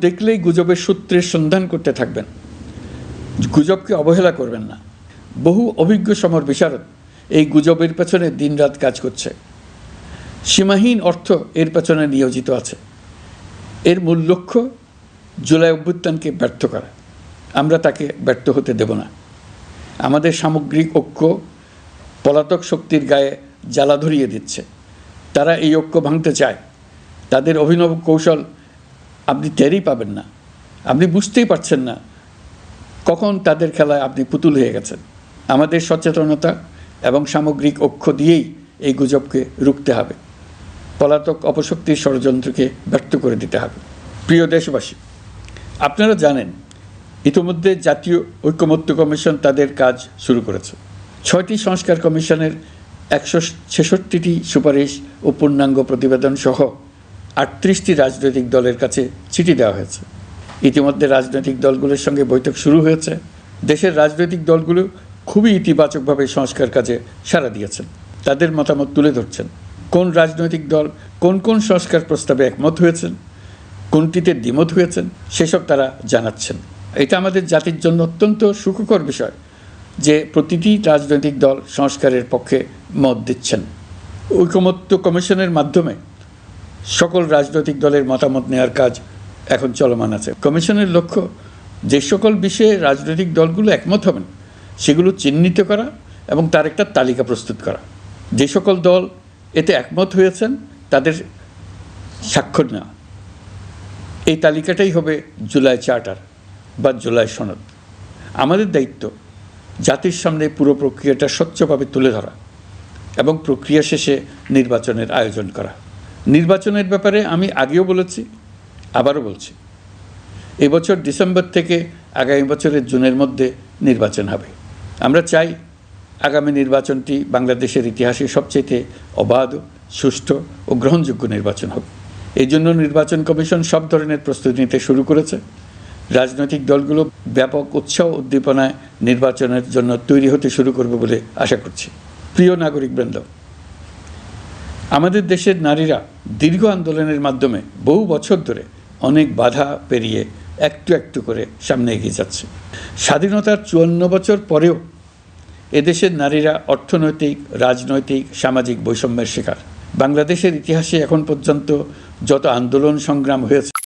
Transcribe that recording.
দেখলেই গুজবের সূত্রের সন্ধান করতে থাকবেন। গুজবকে অবহেলা করবেন না। বহু অভিজ্ঞ সমর বিশারদ এই গুজবের পেছনে দিনরাত কাজ করছে। সীমাহীন অর্থ এর পেছনে নিয়োজিত আছে। এর মূল লক্ষ্য জুলাই অভ্যুত্থানকে ব্যর্থ করা। আমরা তাকে ব্যর্থ হতে দেব না। আমাদের সামগ্রিক ঐক্য পলাতক শক্তির গায়ে জ্বালা ধরিয়ে দিচ্ছে। তারা এই ঐক্য ভাঙতে চায়। তাদের অভিনব কৌশল আপনি টেরই পাবেন না। আপনি বুঝতেই পারছেন না কখন তাদের খেলায় আপনি পুতুল হয়ে গেছেন। আমাদের সচেতনতা এবং সামগ্রিক অক্ষ দিয়েই এই গুজবকে রুখতে হবে। পলাতক অপশক্তির ষড়যন্ত্রকে ব্যর্থ করে দিতে হবে। প্রিয় দেশবাসী, আপনারা জানেন, ইতিমধ্যে জাতীয় ঐক্যমত্য কমিশন তাদের কাজ শুরু করেছে। ছয়টি সংস্কার কমিশনের একশো ছেষট্টিটি সুপারিশ ও পূর্ণাঙ্গ প্রতিবেদন সহ আটত্রিশটি রাজনৈতিক দলের কাছে চিঠি দেওয়া হয়েছে। ইতিমধ্যে রাজনৈতিক দলগুলোর সঙ্গে বৈঠক শুরু হয়েছে। দেশের রাজনৈতিক দলগুলো খুবই ইতিবাচকভাবে সংস্কার কাজে সাড়া দিয়েছেন। তাদের মতামত তুলে ধরছেন। কোন রাজনৈতিক দল কোন কোন সংস্কার প্রস্তাবে একমত হয়েছেন? কোনটিতে দ্বিমত হয়েছেন? সেসব তারা জানাচ্ছেন। এটা আমাদের জাতির জন্য অত্যন্ত সুখকর বিষয় যে প্রতিটি রাজনৈতিক দল সংস্কারের পক্ষে মত দিচ্ছেন। ঐকমত্য কমিশনের মাধ্যমে সকল রাজনৈতিক দলের মতামত নেওয়ার কাজ এখন চলমান আছে। কমিশনের লক্ষ্য যে সকল বিষয়ে রাজনৈতিক দলগুলো একমত হবেন, সেগুলো চিহ্নিত করা এবং তার একটা তালিকা প্রস্তুত করা। যে সকল দল এতে একমত হয়েছেন, তাদের স্বাক্ষর নেওয়া। এই তালিকাটাই হবে জুলাই চার্টার বা জুলাই সনদ। আমাদের দায়িত্ব জাতির সামনে পুরো প্রক্রিয়াটা স্বচ্ছভাবে তুলে ধরা এবং প্রক্রিয়া শেষে নির্বাচনের আয়োজন করা। নির্বাচনের ব্যাপারে আমি আগেও বলেছি, আবারও বলছি, এবছর ডিসেম্বর থেকে আগামী বছরের জুনের মধ্যে নির্বাচন হবে। আমরা চাই আগামী নির্বাচনটি বাংলাদেশের ইতিহাসে সবচেয়ে অবাধ, সুষ্ঠু ও গ্রহণযোগ্য নির্বাচন হবে এই জন্য নির্বাচন কমিশন সব ধরনের প্রস্তুতি নিতে শুরু করেছে। রাজনৈতিক দলগুলো ব্যাপক উৎসাহ উদ্দীপনায় নির্বাচনের জন্য তৈরি হতে শুরু করবে বলে আশা করছি। প্রিয় নাগরিকবৃন্দ আমাদের দেশের নারীরা দীর্ঘ আন্দোলনের মাধ্যমে বহু বছর ধরে অনেক বাধা পেরিয়ে একটু একটু করে সামনে এগিয়ে যাচ্ছে। স্বাধীনতার চুয়ান্ন বছর পরেও এদেশের নারীরা অর্থনৈতিক, রাজনৈতিক, সামাজিক বৈষম্যের শিকার। বাংলাদেশের ইতিহাসে এখন পর্যন্ত যত আন্দোলন সংগ্রাম হয়েছে